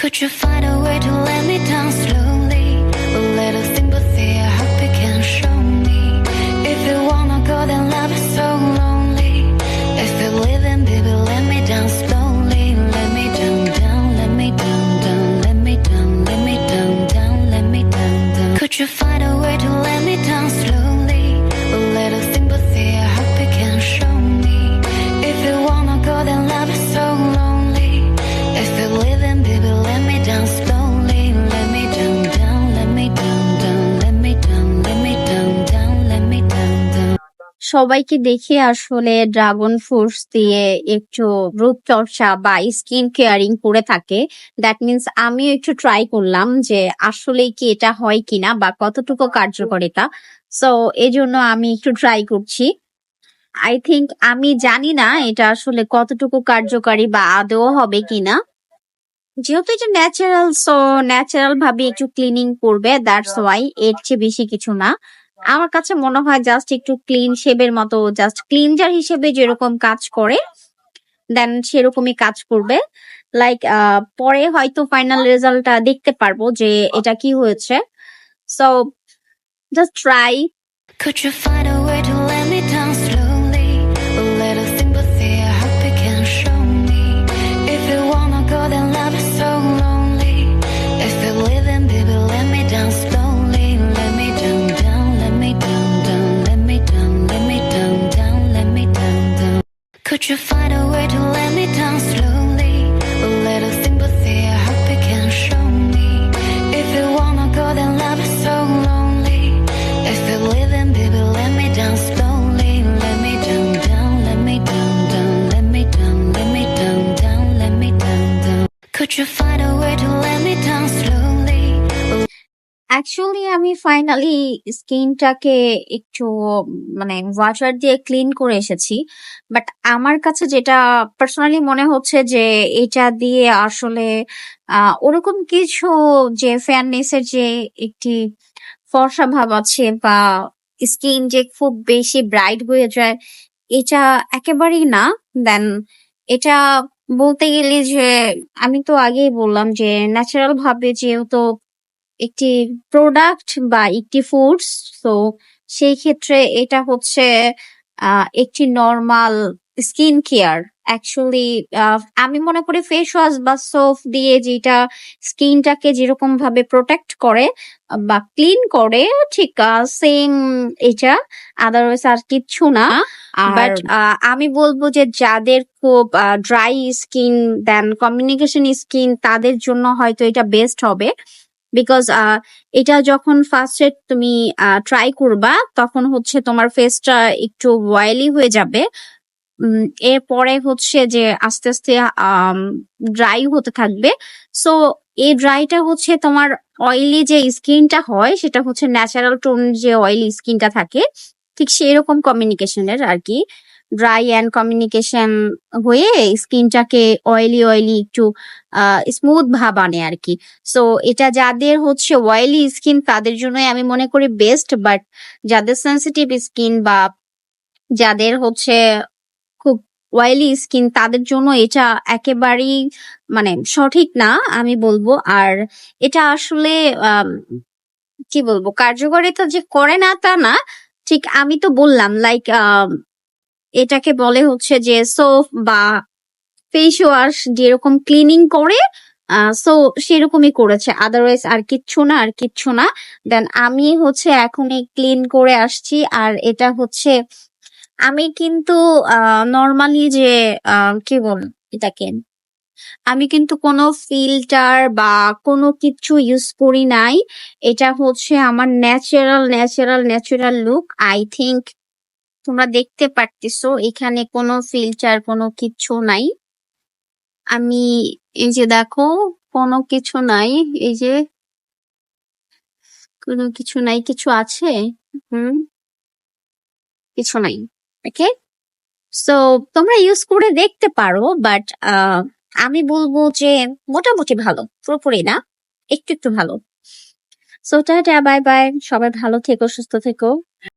Could you find a way to let me down slowly? A little sympathy, I hope you can show me. If you wanna go, then love is so lonely. If you're leaving, baby, let me down slowly. Let me down, down, let me down, down, let me down, let me down, down, let me down, down. Could you find সবাইকে দেখে আসলে dragon fruits দিয়ে একটু রূপচর্চা বা skin caring করে থাকে। That means আমিও একটু ট্রাই করলাম যে আসলে কি এটা হয় কিনা বা কতটুকু কার্যকারিতা সো এই জন্য আমি একটু ট্রাই করছি। আই থিংক আমি জানি না এটা আসলে কতটুকু কার্যকারী বা আদৌ হবে কিনা। যেহেতু এটা ন্যাচারাল সো ন্যাচারাল ভাবে একটু ক্লিনিং করবে দ্যাটস ওয়াই এর চেয়ে বেশি কিছু না। আমার কাছে মনে হয় জাস্ট একটু ক্লিন শেভের মতো জাস্ট ক্লিনজার হিসেবে যেরকম কাজ করে দেন সেরকমই কাজ করবে। লাইক পরে হয়তো ফাইনাল রেজাল্টটা দেখতে পারব যে এটা কি হয়েছে। So just try Could you find a way to let Could you find a way to let me down slowly? A little sympathy, I hope you can show me. If you wanna go, then love is so lonely. If you're leaving, baby, let me down slowly. Let me down, down, let me down, down, let me down, let me down, down, let me down, down. Could you find a way to let me? Actually আমি finally স্কিনটাকে একটু মানে water দিয়ে clean করে এসেছি। But আমার কাছে যেটা পার্সোনালি মনে হচ্ছে যে, এটা দিয়ে আসলে ওরকম কিছু যে ফেয়ারনেসের যে একটি ফর্সা ভাব আছে বা স্কিন যে খুব বেশি ব্রাইট হয়ে যায়, এটা একেবারেই না। দেন এটা বলতে গেলে যে, আমি তো আগেই বললাম যে ন্যাচারাল ভাবে যেহেতু একটি প্রোডাক্ট বা একটি ফুডস তো সেই ক্ষেত্রে এটা হচ্ছে একটি নর্মাল স্কিন কেয়ার অ্যাকচুয়ালি আমি মনে করি ফেস ওয়াশ বা সোপ দিয়ে যেটা স্কিনটাকে যেরকম ভাবে প্রোটেক্ট করে বা ক্লিন করে ঠিক সেম এটা আদারওয়াইজ আর কিচ্ছু না। বাট আমি বলব যে যাদের খুব dry skin then combination skin তাদের জন্য হয়তো এটা বেস্ট হবে। বিকজ এটা যখন ফার্স্ট এড তুমি ট্রাই করবা, তখন হচ্ছে তোমার ফেসটা একটু অয়েলি হয়ে যাবে। এরপরে হচ্ছে যে আস্তে আস্তে ড্রাই হতে থাকবে। সো এই ড্রাইটা হচ্ছে তোমার অয়েলি যে স্কিনটা হয়, সেটা হচ্ছে ন্যাচারাল টোন যে অয়েলি স্কিনটা থাকে, ঠিক সেরকম কমিউনিকেশনের আর কি। ড্রাই অ্যান্ড কমিউনিকেশন হয়ে স্কিনটাকে অয়েলি অয়েলি একটু স্মুথ ভাব আনে আর কি সো এটা যাদের হচ্ছে অয়েলি স্কিন তাদের জন্যই আমি মনে করি বেস্ট বাট যাদের সেন্সিটিভ স্কিন বা যাদের হচ্ছে খুব অয়েলি স্কিন তাদের জন্য এটা একেবারেই মানে সঠিক না, আমি বলব। আর এটা আসলে কি বলব, কার্যকারিতা যে করে না তা না, ঠিক আমি তো বললাম লাইক এটাকে বলে হচ্ছে যে সোপ বা ফেস ওয়াশ যেরকম ক্লিনিং করে সো সেরকমই করেছে। আদারওয়াইজ আর কিচ্ছু না, আর কিচ্ছু না। দেন আমি হচ্ছে এখনই ক্লিন করে আসছি। আর এটা হচ্ছে, আমি কিন্তু নর্মালি যে কি বল এটাকে, আমি কিন্তু কোনো ফিল্টার বা কোনো কিছু ইউজ করি নাই। এটা হচ্ছে আমার natural natural natural look I think তোমরা দেখতে পারতেছো, এখানে কোনো ফিল্টার কোনো কিছু নাই। আমি এই যে দেখো, কোনো কিছু নাই, এই যে কোনো কিছু নাই, কিছু আছে? হুম, কিছু নাই ওকে সো তোমরা ইউজ করে দেখতে পারো বাট আমি বলব যে মোটামুটি ভালো, পুরোপুরি না, একটু একটু ভালো। সো টাটা বাই বাই সবাই ভালো থেকো, সুস্থ থেকো।